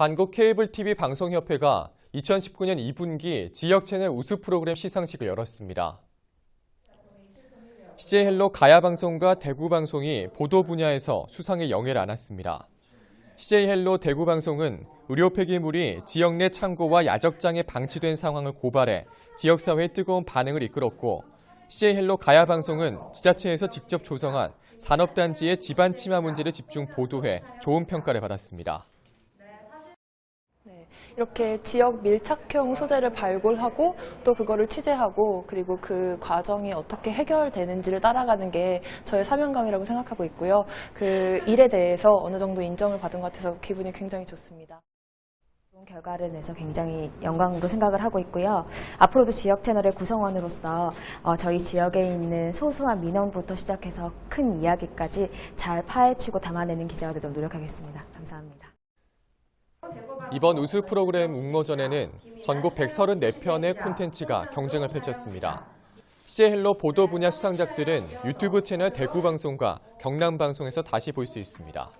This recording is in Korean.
한국 케이블 TV 방송협회가 2019년 2분기 지역 채널 우수 프로그램 시상식을 열었습니다. CJ 헬로 가야 방송과 대구 방송이 보도 분야에서 수상의 영예를 안았습니다. CJ 헬로 대구 방송은 의료 폐기물이 지역 내 창고와 야적장에 방치된 상황을 고발해 지역 사회의 뜨거운 반응을 이끌었고 CJ 헬로 가야 방송은 지자체에서 직접 조성한 산업단지의 집안 침하 문제를 집중 보도해 좋은 평가를 받았습니다. 네, 이렇게 지역 밀착형 소재를 발굴하고 또 그거를 취재하고 그리고 그 과정이 어떻게 해결되는지를 따라가는 게 저의 사명감이라고 생각하고 있고요. 그 일에 대해서 어느 정도 인정을 받은 것 같아서 기분이 굉장히 좋습니다. 좋은 결과를 내서 굉장히 영광으로 생각을 하고 있고요. 앞으로도 지역 채널의 구성원으로서 어, 저희 지역에 있는 소소한 민원부터 시작해서 큰 이야기까지 잘 파헤치고 담아내는 기자가 되도록 노력하겠습니다. 감사합니다. 이번 우수 프로그램 웅모전에는 전국 134편의 콘텐츠가 경쟁을 펼쳤습니다. CJ 헬로 보도 분야 수상작들은 유튜브 채널 대구 방송과 경남 방송에서 다시 볼 수 있습니다.